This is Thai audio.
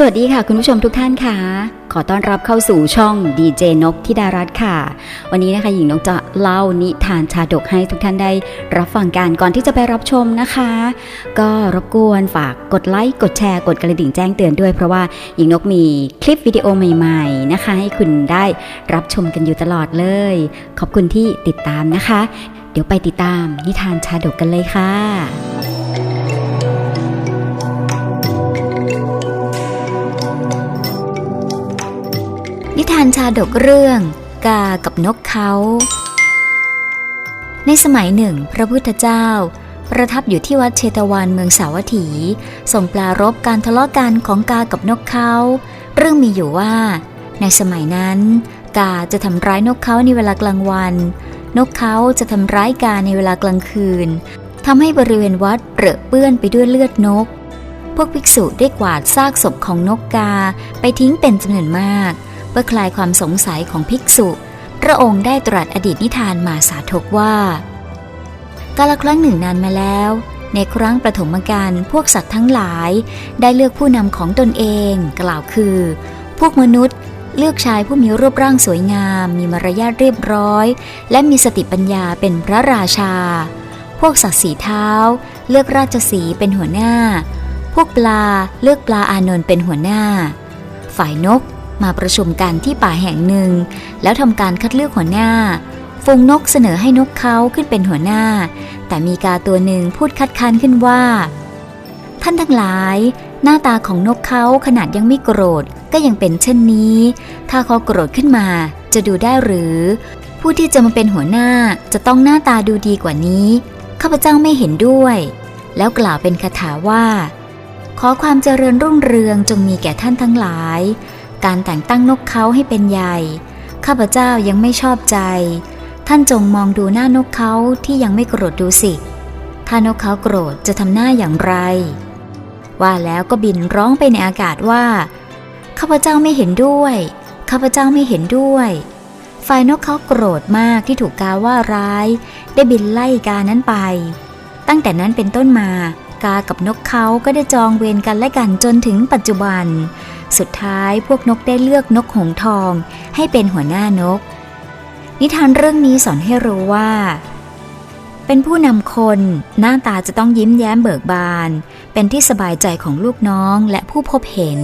สวัสดีค่ะ คุณผู้ชมทุกท่านค่ะ ขอต้อนรับเข้าสู่ช่องดีเจนกธิดารัตน์ค่ะ วันนี้นะคะหญิงนกจะเล่านิทานชาดกให้ทุกท่านได้รับฟังกันก่อนที่จะไปรับชมนะคะ ก็รบกวนฝากกดไลค์กดแชร์กดกระดิ่งแจ้งเตือนด้วยเพราะว่าหญิงนกมีคลิปวิดีโอใหม่ ๆนะคะ ให้คุณได้รับชมกันอยู่ตลอดเลย ขอบคุณที่ติดตามนะคะ เดี๋ยวไปติดตามนิทานชาดกกันเลยค่ะานชาดกเรื่อง กากับนกเขาในสมัยหนึ่ง พระพุทธเจ้า ประทับอยู่ที่วัดเชตวันเมืองสาวัตถีทรงปลารบการทะเลาะกันของกากับนกเขาเรื่องมีอยู่ว่า ในสมัยนั้น กาจะทำร้ายนกเขาในเวลากลางวัน นกเขาจะทำร้ายกาในเวลากลางคืนทำให้บริเวณวัดเปรอะเปื้อนไปด้วยเลือดนก พวกภิกษุได้กวาดซากศพของนกกาไปทิ้งเป็นจำนวนมาก พื่อคลายความสงสัยของภิกษุ พระองค์ได้ตรัสอดีตนิทานมาสาธกว่า กาลครั้งหนึ่งนานมาแล้ว ในครั้งประถมกาลพวกสัตว์ทั้งหลาย ได้เลือกผู้นำของตนเอง กล่าวคือ พวกมนุษย์เลือกชายผู้มีรูปร่างสวยงาม มีมารยาทเรียบร้อย และมีสติปัญญาเป็นพระราชา พวกสัตว์สีเท้า เลือกราชสีเป็นหัวหน้า พวกปลาเลือกปลาอานนท์เป็นหัวหน้า ฝ่ายนก มาประชุมกันที่ป่าแห่งหนึ่ง แล้วทำการคัดเลือกหัวหน้า ฝูงนกเสนอให้นกเขาขึ้นเป็นหัวหน้า แต่มีกาตัวหนึ่งพูดคัดค้านขึ้นว่า ท่านทั้งหลาย หน้าตาของนกเขาขนาดยังไม่โกรธก็ยังเป็นเช่นนี้ ถ้าเขาโกรธขึ้นมาจะดูได้หรือ ผู้ที่จะมาเป็นหัวหน้าจะต้องหน้าตาดูดีกว่านี้ข้าพเจ้าไม่เห็นด้วย แล้วกล่าวเป็นคาถาว่า ขอความเจริญรุ่งเรืองจงมีแก่ท่านทั้งหลาย การแต่งตั้งนกเขาให้เป็นใหญ่ ข้าพเจ้ายังไม่ชอบใจ ท่านจงมองดูหน้านกเขาที่ยังไม่โกรธดูสิ ถ้านกเขาโกรธจะทำหน้าอย่างไร ว่าแล้วก็บินร้องไปในอากาศว่า ข้าพเจ้าไม่เห็นด้วย ข้าพเจ้าไม่เห็นด้วยฝ่ายนกเขาโกรธมากที่ถูกกาว่าร้าย ได้บินไล่กานั้นไป ตั้งแต่นั้นเป็นต้นมา กากับนกเขาก็ได้จองเวรกันและกันจนถึงปัจจุบัน สุดท้ายพวกนกได้เลือกนกหงส์ทอง ให้เป็นหัวหน้านก นิทานเรื่องนี้สอนให้รู้ว่า เป็นผู้นำคนหน้าตาจะต้องยิ้มแย้มเบิกบาน เป็นที่สบายใจของลูกน้องและผู้พบเห็น